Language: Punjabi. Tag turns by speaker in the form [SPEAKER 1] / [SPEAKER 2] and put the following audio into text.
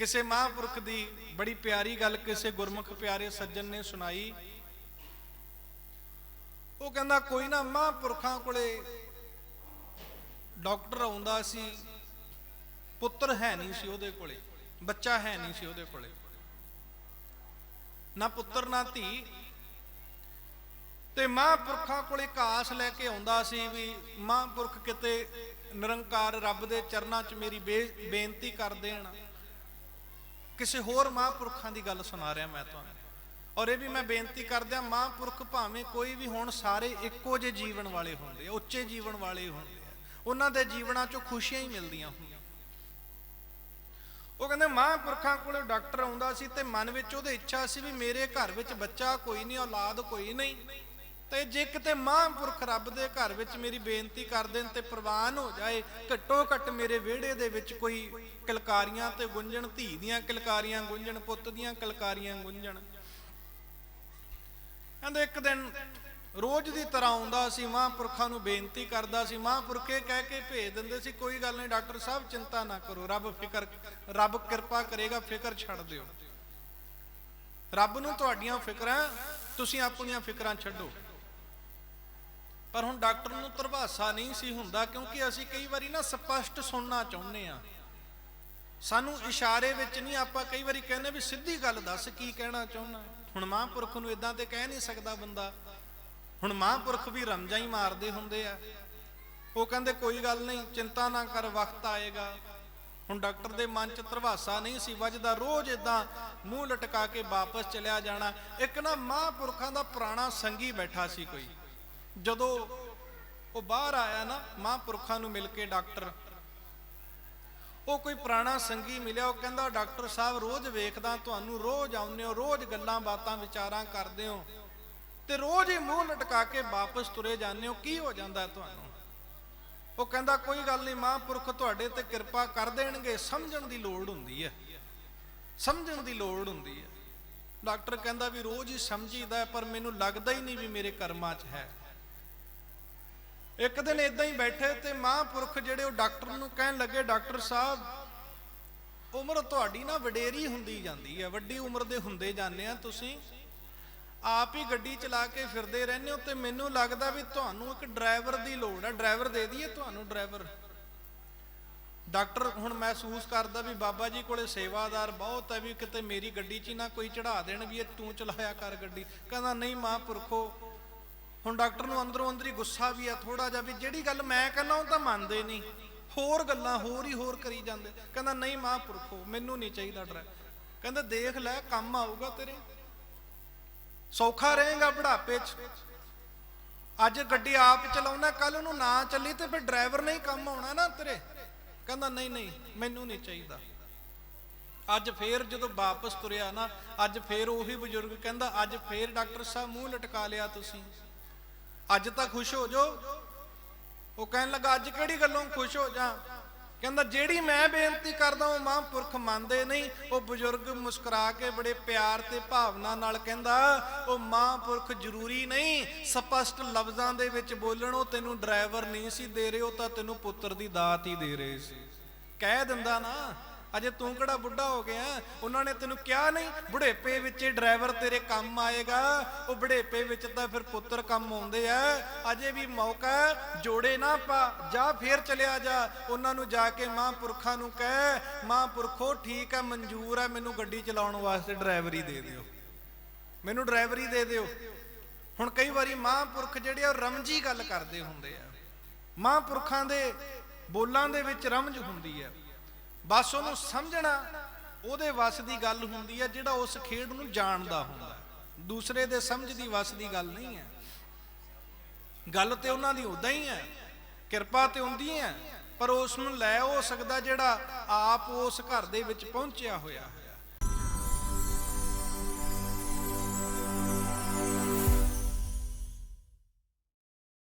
[SPEAKER 1] ਕਿਸੇ ਮਹਾਂਪੁਰਖ ਦੀ ਬੜੀ ਪਿਆਰੀ ਗੱਲ ਕਿਸੇ ਗੁਰਮੁਖ ਪਿਆਰੇ ਸੱਜਣ ਨੇ ਸੁਣਾਈ। ਉਹ ਕਹਿੰਦਾ, ਕੋਈ ਨਾ ਮਹਾਂਪੁਰਖਾਂ ਕੋਲੇ ਡਾਕਟਰ ਆਉਂਦਾ ਸੀ, ਪੁੱਤਰ ਹੈ ਨਹੀਂ ਸੀ ਉਹਦੇ ਕੋਲੇ, ਬੱਚਾ ਹੈ ਨਹੀਂ ਸੀ ਉਹਦੇ ਕੋਲੇ। ਨਾ ਪੁੱਤਰ, ਨਾ ਧੀ। ਤੇ ਮਹਾਂਪੁਰਖਾਂ ਕੋਲੇ ਕਾਸ ਲੈ ਕੇ ਆਉਂਦਾ ਸੀ ਵੀ ਮਹਾਂਪੁਰਖ ਕਿਤੇ ਨਿਰੰਕਾਰ ਰੱਬ ਦੇ ਚਰਨਾਂ 'ਚ ਮੇਰੀ ਬੇ- ਬੇਨਤੀ ਕਰ ਦੇਣ। ਕਿਸੇ ਹੋਰ ਮਹਾਂਪੁਰਖਾਂ ਦੀ ਗੱਲ ਸੁਣਾ ਰਿਹਾ ਮੈਂ ਤੁਹਾਨੂੰ। ਔਰ ਇਹ ਵੀ ਮੈਂ ਬੇਨਤੀ ਕਰਦਿਆਂ ਮਹਾਂਪੁਰਖ ਭਾਵੇਂ ਕੋਈ ਵੀ ਹੋਣ, ਸਾਰੇ ਇੱਕੋ ਜਿਹੇ ਜੀਵਨ ਵਾਲੇ ਹੁੰਦੇ ਆ, ਉੱਚੇ ਜੀਵਨ ਵਾਲੇ ਹੁੰਦੇ ਆ। ਉਹਨਾਂ ਦੇ ਜੀਵਨਾਂ 'ਚੋਂ ਖੁਸ਼ੀਆਂ ਹੀ ਮਿਲਦੀਆਂ ਹੁੰਦੀਆਂ। ਉਹ ਕਹਿੰਦੇ, ਮਹਾਂਪੁਰਖਾਂ ਕੋਲੇ ਡਾਕਟਰ ਆਉਂਦਾ ਸੀ ਤੇ ਮਨ ਵਿੱਚ ਉਹਦੇ ਇੱਛਾ ਸੀ ਵੀ ਮੇਰੇ ਘਰ ਵਿੱਚ ਬੱਚਾ ਕੋਈ ਨਹੀਂ, ਔਲਾਦ ਕੋਈ ਨਹੀਂ। ਤੇ ਜੇ ਕਿਤੇ ਮਹਾਂਪੁਰਖ ਰੱਬ ਦੇ ਘਰ ਵਿੱਚ ਮੇਰੀ ਬੇਨਤੀ ਕਰ ਦੇਣ ਤੇ ਪ੍ਰਵਾਨ ਹੋ ਜਾਏ, ਘੱਟੋ ਘੱਟ ਮੇਰੇ ਵਿਹੜੇ ਦੇ ਵਿੱਚ ਕੋਈ ਕਲਕਾਰੀਆਂ ਤੇ ਗੁੰਜਣ ਧੀ ਦੀਆਂ ਕਲਕਾਰੀਆਂ ਗੁੰਜਣ ਪੁੱਤ ਦੀਆਂ ਕਲਕਾਰੀਆਂ ਗੁੰਜਣ ਕਹਿੰਦੇ ਇੱਕ ਦਿਨ ਰੋਜ਼ ਦੀ ਤਰ੍ਹਾਂ ਆਉਂਦਾ ਸੀ, ਮਹਾਂਪੁਰਖਾਂ ਨੂੰ ਬੇਨਤੀ ਕਰਦਾ ਸੀ, ਮਹਾਂਪੁਰਖ ਇਹ ਕਹਿ ਕੇ ਭੇਜ ਦਿੰਦੇ ਸੀ, ਕੋਈ ਗੱਲ ਨਹੀਂ ਡਾਕਟਰ ਸਾਹਿਬ, ਚਿੰਤਾ ਨਾ ਕਰੋ, ਰੱਬ ਫਿਕਰ, ਰੱਬ ਕਿਰਪਾ ਕਰੇਗਾ, ਫਿਕਰ ਛੱਡ ਦਿਓ। ਰੱਬ ਨੂੰ ਤੁਹਾਡੀਆਂ ਫਿਕਰਾਂ, ਤੁਸੀਂ ਆਪਣੀਆਂ ਫਿਕਰਾਂ ਛੱਡੋ। ਪਰ ਹੁਣ ਡਾਕਟਰ ਨੂੰ ਤਰਵਾਸਾ ਨਹੀਂ ਸੀ ਹੁੰਦਾ ਕਿਉਂਕਿ ਅਸੀਂ ਕਈ ਵਾਰੀ ਨਾ ਸਪਸ਼ਟ ਸੁਣਨਾ ਚਾਹੁੰਦੇ ਆ ਸਾਨੂੰ ਇਸ਼ਾਰੇ ਵਿੱਚ ਨਹੀਂ ਆਪਾਂ ਕਈ ਵਾਰੀ ਕਹਿੰਦੇ ਵੀ ਸਿੱਧੀ ਗੱਲ ਦੱਸ ਕੀ ਕਹਿਣਾ ਚਾਹੁੰਦਾ ਹੁਣ ਮਹਾਂਪੁਰਖ ਨੂੰ ਇਦਾਂ ਤੇ ਕਹਿ ਨਹੀਂ ਸਕਦਾ ਬੰਦਾ। ਹੁਣ ਮਹਾਂਪੁਰਖ ਵੀ ਰਮਜਾਂ ਹੀ ਮਾਰਦੇ ਹੁੰਦੇ ਆ। ਉਹ ਕਹਿੰਦੇ ਕੋਈ ਗੱਲ ਨਹੀਂ, ਚਿੰਤਾ ਨਾ ਕਰ, ਵਕਤ ਆਏਗਾ। ਹੁਣ ਡਾਕਟਰ ਦੇ ਮਨ 'ਚ ਧਰਵਾਸਾ ਨਹੀਂ ਸੀ ਵੱਜਦਾ, ਰੋਜ਼ ਇਦਾਂ ਮੂੰਹ ਲਟਕਾ ਕੇ ਵਾਪਸ ਚਲਿਆ ਜਾਣਾ। ਇੱਕ ਨਾ ਮਹਾਂਪੁਰਖਾਂ ਦਾ ਪੁਰਾਣਾ ਸੰਗੀ ਬੈਠਾ ਸੀ ਕੋਈ। ਜਦੋਂ ਉਹ ਬਾਹਰ ਆਇਆ ਨਾ ਮਹਾਂਪੁਰਖਾਂ ਨੂੰ ਮਿਲ ਕੇ ਡਾਕਟਰ, ਉਹ ਕੋਈ ਪੁਰਾਣਾ ਸੰਗੀ ਮਿਲਿਆ, ਉਹ ਕਹਿੰਦਾ, ਡਾਕਟਰ ਸਾਹਿਬ, ਰੋਜ਼ ਵੇਖਦਾ ਤੁਹਾਨੂੰ, ਰੋਜ਼ ਆਉਂਦੇ ਹੋ, ਰੋਜ਼ ਗੱਲਾਂ ਬਾਤਾਂ ਵਿਚਾਰਾਂ ਕਰਦੇ ਹੋ ਤੇ ਰੋਜ਼ ਹੀ ਮੂੰਹ ਲਟਕਾ ਕੇ ਵਾਪਸ ਤੁਰੇ ਜਾਂਦੇ ਹੋ, ਕੀ ਹੋ ਜਾਂਦਾ ਤੁਹਾਨੂੰ? ਉਹ ਕਹਿੰਦਾ, ਕੋਈ ਗੱਲ ਨਹੀਂ, ਮਹਾਂਪੁਰਖ ਤੁਹਾਡੇ ਤੇ ਕਿਰਪਾ ਕਰ ਦੇਣਗੇ, ਸਮਝਣ ਦੀ ਲੋੜ ਹੁੰਦੀ ਹੈ, ਸਮਝਣ ਦੀ ਲੋੜ ਹੁੰਦੀ ਹੈ। ਡਾਕਟਰ ਕਹਿੰਦਾ ਵੀ ਰੋਜ਼ ਹੀ ਸਮਝੀਦਾ ਪਰ ਮੈਨੂੰ ਲੱਗਦਾ ਹੀ ਨਹੀਂ ਵੀ ਮੇਰੇ ਕਰਮਾਂ 'ਚ ਹੈ। ਇੱਕ ਦਿਨ ਇਦਾਂ ਹੀ ਬੈਠੇ ਤੇ ਮਹਾਂਪੁਰਖ ਜਿਹੜੇ ਉਹ ਡਾਕਟਰ ਨੂੰ ਕਹਿਣ ਲੱਗੇ, ਡਾਕਟਰ ਸਾਹਿਬ, ਉਮਰ ਤੁਹਾਡੀ ਨਾ ਵਡੇਰੀ ਹੁੰਦੀ ਜਾਂਦੀ ਹੈ। ਵੱਡੀ ਉਮਰ ਦੇ ਹੁੰਦੇ ਜਾਂਦੇ ਆ ਤੁਸੀਂ। ਆਪ ਹੀ ਗੱਡੀ ਚਲਾ ਕੇ ਫਿਰਦੇ ਰਹਿੰਦੇ ਹੋ ਤੇ ਮੈਨੂੰ ਲੱਗਦਾ ਵੀ ਤੁਹਾਨੂੰ ਇੱਕ ਡਰਾਈਵਰ ਦੀ ਲੋੜ ਹੈ। ਡਰਾਈਵਰ ਦੇ ਦਈਏ ਤੁਹਾਨੂੰ ਡਰਾਈਵਰ। ਡਾਕਟਰ ਹੁਣ ਮਹਿਸੂਸ ਕਰਦਾ ਵੀ ਬਾਬਾ ਜੀ ਕੋਲੇ ਸੇਵਾਦਾਰ ਬਹੁਤ ਹੈ ਵੀ ਕਿਤੇ ਮੇਰੀ ਗੱਡੀ 'ਚ ਹੀ ਨਾ ਕੋਈ ਚੜਾ ਦੇਣ ਵੀ ਇਹ ਤੂੰ ਚਲਾਇਆ ਕਰ ਗੱਡੀ। ਕਹਿੰਦਾ, ਨਹੀਂ ਮਹਾਂਪੁਰਖੋ ਹੁਣ ਡਾਕਟਰ ਨੂੰ ਅੰਦਰੋਂ ਅੰਦਰ ਹੀ ਗੁੱਸਾ ਵੀ ਆ ਥੋੜਾ ਜਿਹਾ ਵੀ ਜਿਹੜੀ ਗੱਲ ਮੈਂ ਕਹਿੰਦਾ ਉਹ ਤਾਂ ਮੰਨਦੇ ਨਹੀਂ। ਹੋਰ ਗੱਲਾਂ ਹੋਰ ਹੀ ਹੋਰ ਕਰੀ ਜਾਂਦੇ। ਕਹਿੰਦਾ, ਨਹੀਂ ਮਹਾਂਪੁਰਖੋ ਮੈਨੂੰ ਨਹੀਂ ਚਾਹੀਦਾ ਡਰਾਈਵਰ ਕਹਿੰਦਾ, ਦੇਖ ਲੈ, ਕੰਮ ਆਊਗਾ ਤੇਰੇ। ਸੌਖਾ ਰਹੇਗਾ ਬੁਢਾਪੇ 'ਚ। ਅੱਜ ਗੱਡੀ ਆਪ ਚਲਾਉਣਾ ਕੱਲ ਨੂੰ ਨਾ ਚੱਲੀ ਤੇ ਫਿਰ ਡਰਾਈਵਰ ਨਹੀਂ ਕੰਮ ਆਉਣਾ ਨਾ ਤੇਰੇ। ਕਹਿੰਦਾ, ਨਹੀਂ ਨਹੀਂ, ਮੈਨੂੰ ਨਹੀਂ ਚਾਹੀਦਾ। ਅੱਜ ਫੇਰ ਜਦੋਂ ਵਾਪਸ ਤੁਰਿਆ ਨਾ, ਅੱਜ ਫੇਰ ਉਹੀ ਬਜ਼ੁਰਗ ਕਹਿੰਦਾ, ਅੱਜ ਫੇਰ ਡਾਕਟਰ ਸਾਹਿਬ ਮੂੰਹ ਲਟਕਾ ਲਿਆ ਤੁਸੀਂ। ਅੱਜ ਤਾਂ ਖੁਸ਼ ਹੋ ਜਾਓ। ਉਹ ਕਹਿਣ ਲੱਗਾ, ਅੱਜ ਕਿਹੜੀ ਗੱਲੋਂ ਖੁਸ਼ ਹੋ ਜਾ? ਕਹਿੰਦਾ, ਜਿਹੜੀ ਮੈਂ ਬੇਨਤੀ ਕਰਦਾ, ਉਹ ਮਹਾਂਪੁਰਖ ਮੰਨਦੇ ਨਹੀਂ। ਉਹ ਬਜ਼ੁਰਗ ਮੁਸਕਰਾ ਕੇ ਬੜੇ ਪਿਆਰ ਤੇ ਭਾਵਨਾ ਨਾਲ ਕਹਿੰਦਾ, ਉਹ ਮਹਾਂਪੁਰਖ ਜ਼ਰੂਰੀ ਨਹੀਂ। ਸਪਸ਼ਟ ਲਫ਼ਜ਼ਾਂ ਦੇ ਵਿੱਚ ਬੋਲਣ, ਉਹ ਤੈਨੂੰ ਡਰਾਈਵਰ ਨਹੀਂ ਸੀ ਦੇ ਰਹੇ, ਉਹ ਤਾਂ ਤੈਨੂੰ ਪੁੱਤਰ ਦੀ ਦਾਤ ਹੀ ਦੇ ਰਹੇ ਸੀ। ਕਹਿ ਦਿੰਦਾ ਨਾ ਅਜੇ ਤੂੰ ਕਿਹੜਾ ਬੁੱਢਾ ਹੋ ਗਿਆ? ਉਹਨਾਂ ਨੇ ਤੈਨੂੰ ਕਿਹਾ ਨਹੀਂ, ਬੁਢੇਪੇ ਵਿੱਚ ਡਰਾਈਵਰ ਤੇਰੇ ਕੰਮ ਆਏਗਾ। ਉਹ ਬੁਢੇਪੇ ਵਿੱਚ ਤਾਂ ਫਿਰ ਪੁੱਤਰ ਕੰਮ ਆਉਂਦੇ ਆ। ਅਜੇ ਵੀ ਮੌਕਾ ਜੋੜੇ ਨਾ ਪਾ, ਜਾ ਫੇਰ ਚਲਿਆ ਜਾ। ਉਹਨਾਂ ਨੂੰ ਜਾ ਕੇ ਮਹਾਂਪੁਰਖਾਂ ਨੂੰ ਕਹਿ, ਮਹਾਂਪੁਰਖੋ, ਠੀਕ ਹੈ, ਮਨਜ਼ੂਰ ਹੈ, ਮੈਨੂੰ ਗੱਡੀ ਚਲਾਉਣ ਵਾਸਤੇ ਡਰਾਈਵਰੀ ਦੇ ਦਿਓ। ਮੈਨੂੰ ਡਰਾਈਵਰੀ ਦੇ ਦਿਓ। ਹੁਣ ਕਈ ਵਾਰੀ ਮਹਾਂਪੁਰਖ ਜਿਹੜੇ ਆ, ਉਹ ਰਮਜੀ ਗੱਲ ਕਰਦੇ ਹੁੰਦੇ ਆ। ਮਹਾਂਪੁਰਖਾਂ ਦੇ ਬੋਲਾਂ ਦੇ ਵਿੱਚ ਰਮਜ ਹੁੰਦੀ ਹੈ ਬਸ ਉਹਨੂੰ ਸਮਝਣਾ, ਉਹਦੇ ਵੱਸ ਦੀ ਗੱਲ ਹੁੰਦੀ ਹੈ ਜਿਹੜਾ ਉਸ ਖੇਡ ਨੂੰ ਜਾਣਦਾ ਹੁੰਦਾ ਹੈ। ਦੂਸਰੇ ਦੇ ਸਮਝ ਦੀ ਵੱਸ ਦੀ ਗੱਲ ਨਹੀਂ ਹੈ ਗੱਲ ਤੇ ਉਹਨਾਂ ਦੀ ਉਦਾਂ ਹੀ ਹੈ, ਕਿਰਪਾ ਤੇ ਹੁੰਦੀ ਹੈ, ਪਰ ਉਸ ਨੂੰ ਲੈ ਹੋ ਸਕਦਾ ਜਿਹੜਾ ਆਪ ਉਸ ਘਰ ਦੇ ਵਿੱਚ ਪਹੁੰਚਿਆ ਹੋਇਆ ਹੈ